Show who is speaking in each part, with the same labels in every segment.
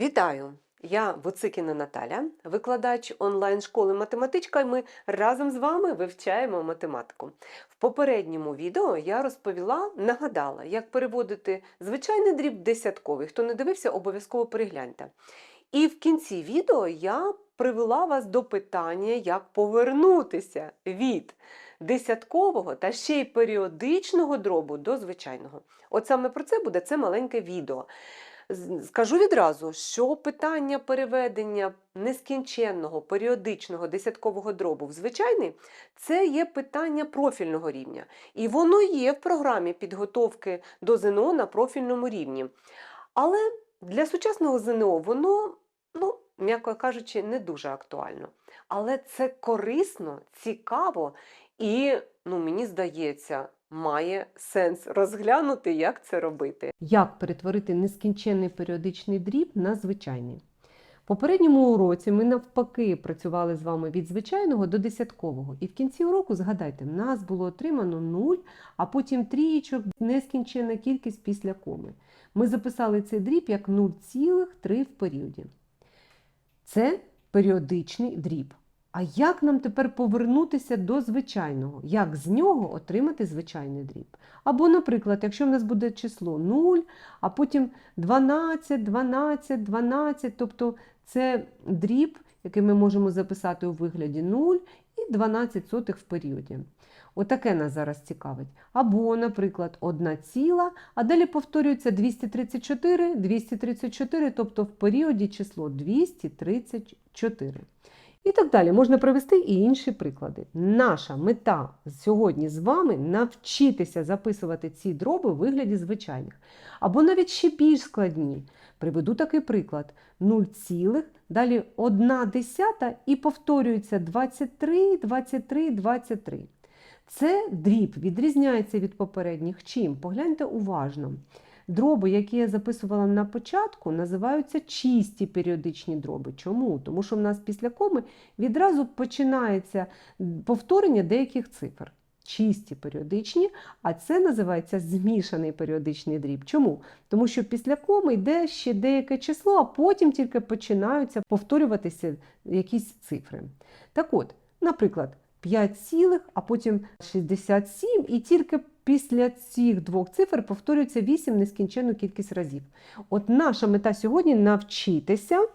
Speaker 1: Вітаю! Я Буцикіна Наталя, викладач онлайн-школи математичка, і ми разом з вами вивчаємо математику. В попередньому відео я розповіла, нагадала, як переводити звичайний дріб десятковий. Хто не дивився, обов'язково перегляньте. І в кінці відео я привела вас до питання, як повернутися від десяткового та ще й періодичного дробу до звичайного. От саме про це буде це маленьке відео. Скажу відразу, що питання переведення нескінченного періодичного десяткового дробу в звичайний це є питання профільного рівня. І воно є в програмі підготовки до ЗНО на профільному рівні. Але для сучасного ЗНО воно, ну, м'яко кажучи, не дуже актуально. Але це корисно, цікаво і, ну, мені здається, має сенс розглянути, як це робити. Як перетворити нескінченний періодичний дріб на звичайний? В попередньому уроці ми навпаки працювали з вами від звичайного до десяткового. І в кінці уроку, згадайте, в нас було отримано 0, а потім трієчок, нескінченна кількість після коми. Ми записали цей дріб як 0,3 в періоді. Це періодичний дріб. А як нам тепер повернутися до звичайного? Як з нього отримати звичайний дріб? Або, наприклад, якщо в нас буде число 0, а потім 12, 12, 12, тобто це дріб, який ми можемо записати у вигляді 0 і 12 сотих в періоді. Отаке нас зараз цікавить. Або, наприклад, 1 ціла, а далі повторюється 234, 234, тобто в періоді число 234. І так далі. Можна привести і інші приклади. Наша мета сьогодні з вами навчитися записувати ці дроби у вигляді звичайних. Або навіть ще більш складні. Приведу такий приклад: 0, цілих, далі 1 десята і повторюється 23, 23, 23. Це дріб відрізняється від попередніх. Чим? Погляньте уважно. Дроби, які я записувала на початку, називаються чисті періодичні дроби. Чому? Тому що в нас після коми відразу починається повторення деяких цифр. Чисті періодичні, а це називається змішаний періодичний дріб. Чому? Тому що після коми йде ще деяке число, а потім тільки починаються повторюватися якісь цифри. Так от, наприклад, 5 цілих, а потім 67, і тільки після цих двох цифр повторюється 8 нескінченну кількість разів. От наша мета сьогодні навчитися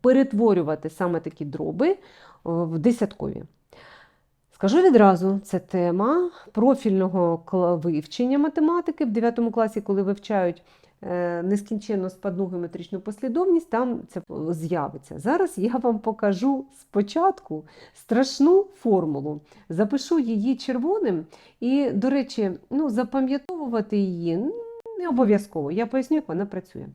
Speaker 1: перетворювати саме такі дроби в десяткові. Скажу відразу, це тема профільного вивчення математики в 9 класі, коли вивчають е, нескінченно складну геометричну послідовність, там це з'явиться. Зараз я вам покажу спочатку страшну формулу. Запишу її червоним, і, до речі, ну, запам'ятовувати її не обов'язково. Я поясню, як вона працює.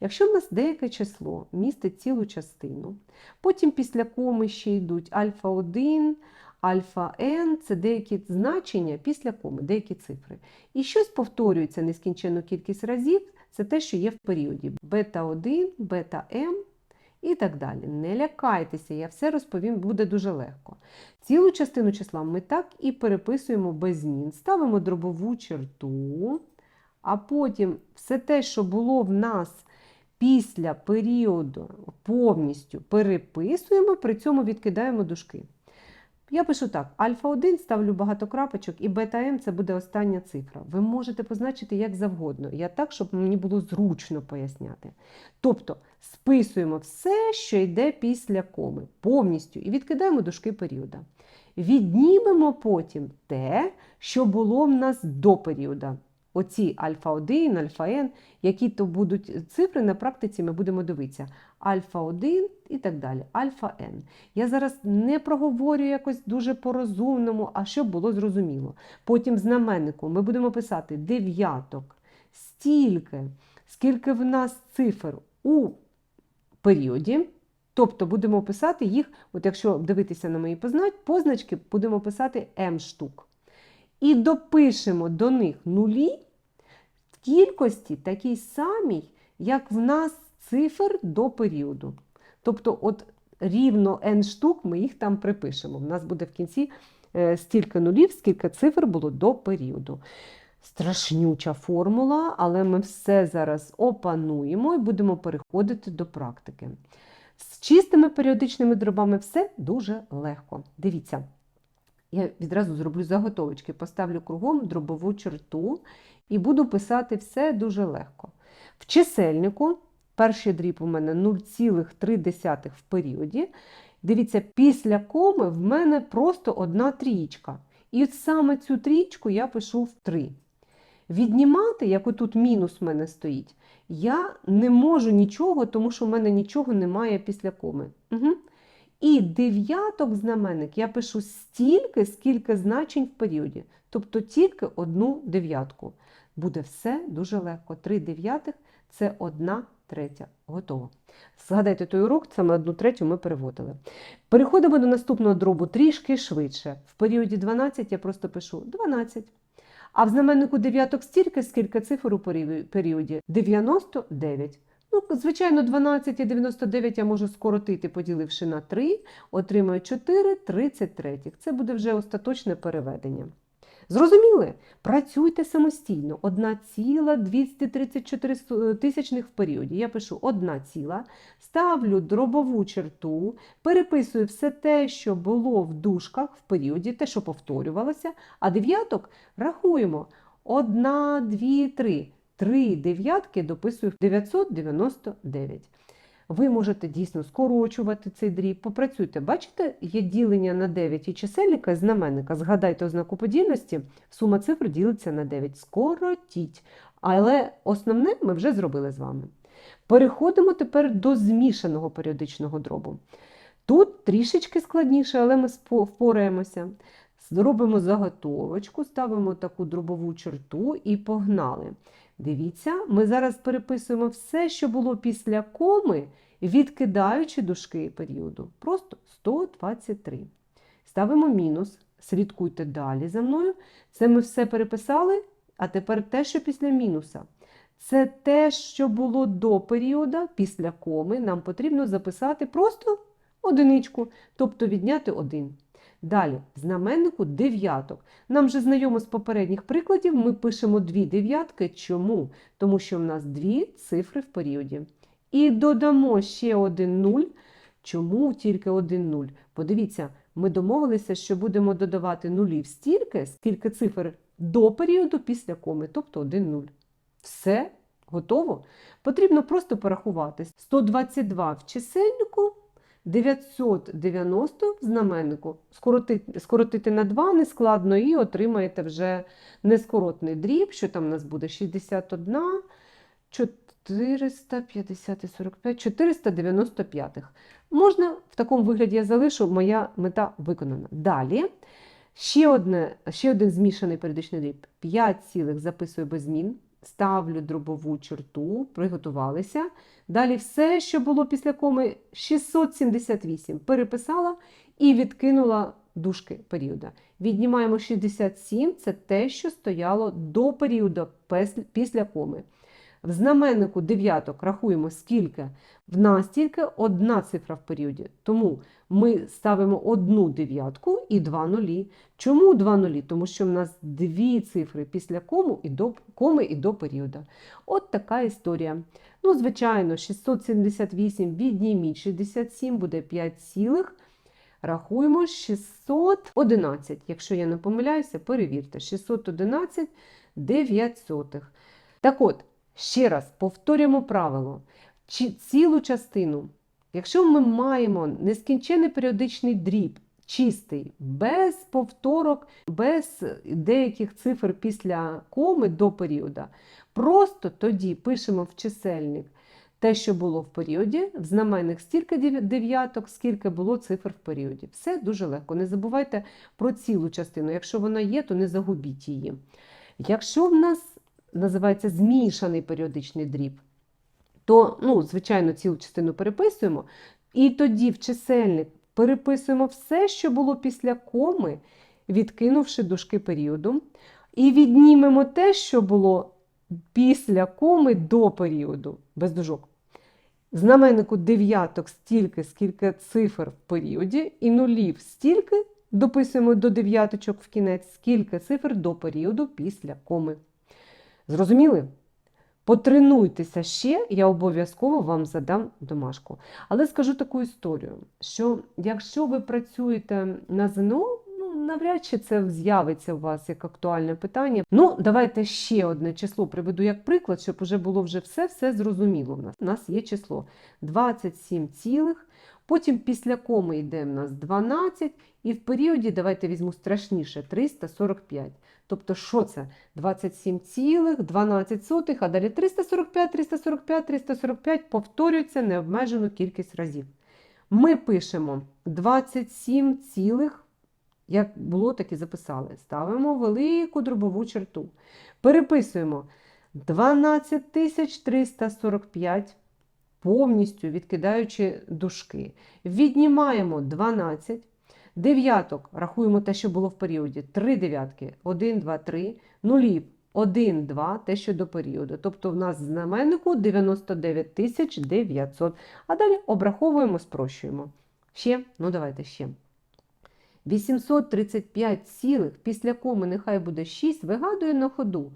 Speaker 1: Якщо в нас деяке число містить цілу частину, потім після коми ще йдуть альфа 1, альфа n це деякі значення після коми, деякі цифри. І щось повторюється нескінченну кількість разів, це те, що є в періоді бета 1, бета m і так далі. Не лякайтеся, я все розповім, буде дуже легко. Цілу частину числа ми так і переписуємо без змін. Ставимо дробову черту, а потім все те, що було в нас після періоду повністю переписуємо, при цьому відкидаємо дужки. Я пишу так: альфа-1 ставлю багато крапочок, і бета-м це буде остання цифра. Ви можете позначити як завгодно. Я так, щоб мені було зручно поясняти. Тобто списуємо все, що йде після коми, повністю, і відкидаємо дужки періода. Віднімемо потім те, що було в нас до періода. Оці альфа-1, альфа-n, які то будуть цифри, на практиці ми будемо дивитися. Альфа-1 і так далі, альфа-n. Я зараз не проговорю якось дуже по-розумному, а щоб було зрозуміло. Потім знаменнику ми будемо писати дев'яток, стільки, скільки в нас цифр у періоді. Тобто будемо писати їх, от якщо дивитися на мої позначки, будемо писати m штук. І допишемо до них нулі в кількості такій самій, як в нас цифр до періоду. Тобто, от рівно n штук ми їх там припишемо. В нас буде в кінці е, стільки нулів, скільки цифр було до періоду. страшнюча формула, але ми все зараз опануємо і будемо переходити до практики. З чистими періодичними дробами все дуже легко. Дивіться, я відразу зроблю заготовочки, поставлю кругом дробову черту і буду писати все дуже легко. В чисельнику перший дріб у мене 0,3 в періоді. Дивіться, після коми в мене просто одна трієчка. І от саме цю трієчку я пишу в 3. Віднімати, як отут мінус в мене стоїть, я не можу нічого, тому що в мене нічого немає після коми. Угу. І дев'яток знаменник я пишу стільки, скільки значень в періоді. Тобто тільки одну дев'ятку. Буде все дуже легко. Три дев'ятих це одна третя. Готово. Згадайте той урок, саме одну третю ми переводили. Переходимо до наступного дробу трішки швидше. В періоді 12 я просто пишу 12. А в знаменнику дев'яток стільки, скільки цифр у періоді 99. Ну, звичайно, 12 і 99 я можу скоротити, поділивши на 3, отримаю 4 33. Це буде вже остаточне переведення. Зрозуміли? Працюйте самостійно. 1,234 тисячних в періоді. Я пишу 1 ціла, ставлю дробову черту, переписую все те, що було в дужках в періоді, те, що повторювалося, а дев'яток рахуємо. 1, 2, 3. Три дев'ятки дописую 999. Ви можете дійсно скорочувати цей дріб. Попрацюйте, бачите, є ділення на 9 і чисельника і знаменника. Згадайте ознаку подільності, сума цифр ділиться на 9. Скоротіть. Але основне ми вже зробили з вами. Переходимо тепер до змішаного періодичного дробу. Тут трішечки складніше, але ми впораємося. Зробимо заготовочку, ставимо таку дробову черту і погнали. Дивіться, ми зараз переписуємо все, що було після коми, відкидаючи дужки періоду. Просто 123. Ставимо мінус, слідкуйте далі за мною. Це ми все переписали, а тепер те, що після мінуса. Це те, що було до періоду, після коми, нам потрібно записати просто одиничку, тобто відняти один. Далі, в знаменнику дев'яток. Нам вже знайомо з попередніх прикладів, ми пишемо дві дев'ятки. Чому? Тому що в нас дві цифри в періоді. І додамо ще один нуль. Чому тільки один нуль? Подивіться, ми домовилися, що будемо додавати нулів стільки, скільки цифр до періоду після коми, тобто один нуль. Все, готово? Потрібно просто порахувати. 122 в чисельнику. 990 в знаменнику. Скоротити, скоротити на 2 нескладно і отримаєте вже нескоротний дріб, що там у нас буде 61, 450 45, 495. Можна в такому вигляді я залишу, моя мета виконана. Далі. Ще одне, ще один змішаний періодичний дріб. 5 цілих записую без змін ставлю дробову черту, приготувалися. Далі все, що було після коми, 678. Переписала і відкинула дужки періоду. Віднімаємо 67 це те, що стояло до періоду після коми. В знаменнику дев'яток рахуємо, скільки в нас тільки одна цифра в періоді. Тому ми ставимо одну дев'ятку і два нулі. Чому два нулі? Тому що в нас дві цифри після кому і до, коми і до періоду. От така історія. Ну, звичайно, 678 відніміть 67 буде 5 цілих. Рахуємо 611. Якщо я не помиляюся, перевірте, 611 900. Так от. Ще раз повторюємо правило. Цілу частину. Якщо ми маємо нескінчений періодичний дріб, чистий, без повторок, без деяких цифр після коми до періоду, просто тоді пишемо в чисельник те, що було в періоді, в знаменник стільки дев'яток, скільки було цифр в періоді. Все дуже легко. Не забувайте про цілу частину. Якщо вона є, то не загубіть її. Якщо в нас називається змішаний періодичний дріб, то, ну, звичайно, цілу частину переписуємо. І тоді в чисельник переписуємо все, що було після коми, відкинувши дужки періоду. І віднімемо те, що було після коми до періоду, без дужок. Знаменнику дев'яток стільки, скільки цифр в періоді, і нулів стільки дописуємо до дев'яточок в кінець, скільки цифр до періоду після коми. Зрозуміли? Потренуйтеся ще, я обов'язково вам задам домашку. Але скажу таку історію, що якщо ви працюєте на ЗНО, ну, навряд чи це з'явиться у вас як актуальне питання. Ну, давайте ще одне число приведу як приклад, щоб уже було вже все-все зрозуміло. У нас, у нас є число 27 цілих, потім після коми йде в нас 12, і в періоді, давайте візьму страшніше, 345. Тобто, що це? 27,12, а далі 345, 345, 345 повторюється необмежену кількість разів. Ми пишемо 27, цілих, як було, так і записали. Ставимо велику дробову черту. Переписуємо 12345, повністю відкидаючи дужки. Віднімаємо 12. Дев'яток рахуємо те, що було в періоді. 3 дев'ятки, 1, 2, 3, нулів 1, 2, те, що до періоду. Тобто в нас в знаменнику 99 900. А далі обраховуємо, спрощуємо. Ще, ну давайте ще. 835 цілих, після коми нехай буде 6, вигадую на ходу.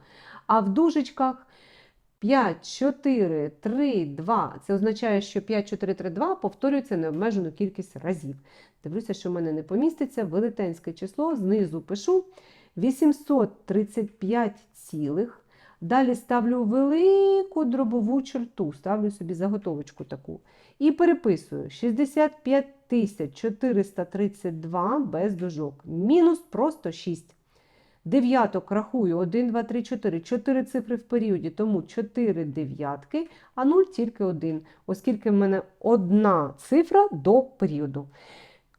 Speaker 1: А в дужечках 5, 4, 3, 2. Це означає, що 5, 4, 3, 2 повторюється необмежену кількість разів. Дивлюся, що в мене не поміститься. Велетенське число знизу пишу 835 цілих. Далі ставлю велику дробову черту, ставлю собі заготовочку таку. І переписую 65 432 без дужок. Мінус просто 6. Дев'яток рахую 1, 2, 3, 4. 4 цифри в періоді, тому 4 дев'ятки, а 0 тільки 1, оскільки в мене одна цифра до періоду.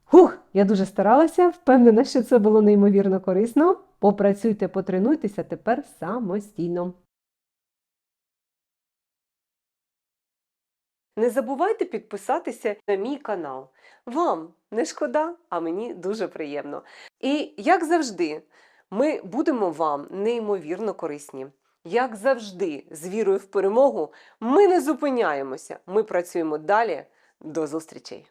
Speaker 1: Хух, я дуже старалася, впевнена, що це було неймовірно корисно. Попрацюйте, потренуйтеся тепер самостійно. Не забувайте підписатися на мій канал. Вам не шкода, а мені дуже приємно. І як завжди, ми будемо вам неймовірно корисні. Як завжди, з вірою в перемогу, ми не зупиняємося. Ми працюємо далі. До зустрічей!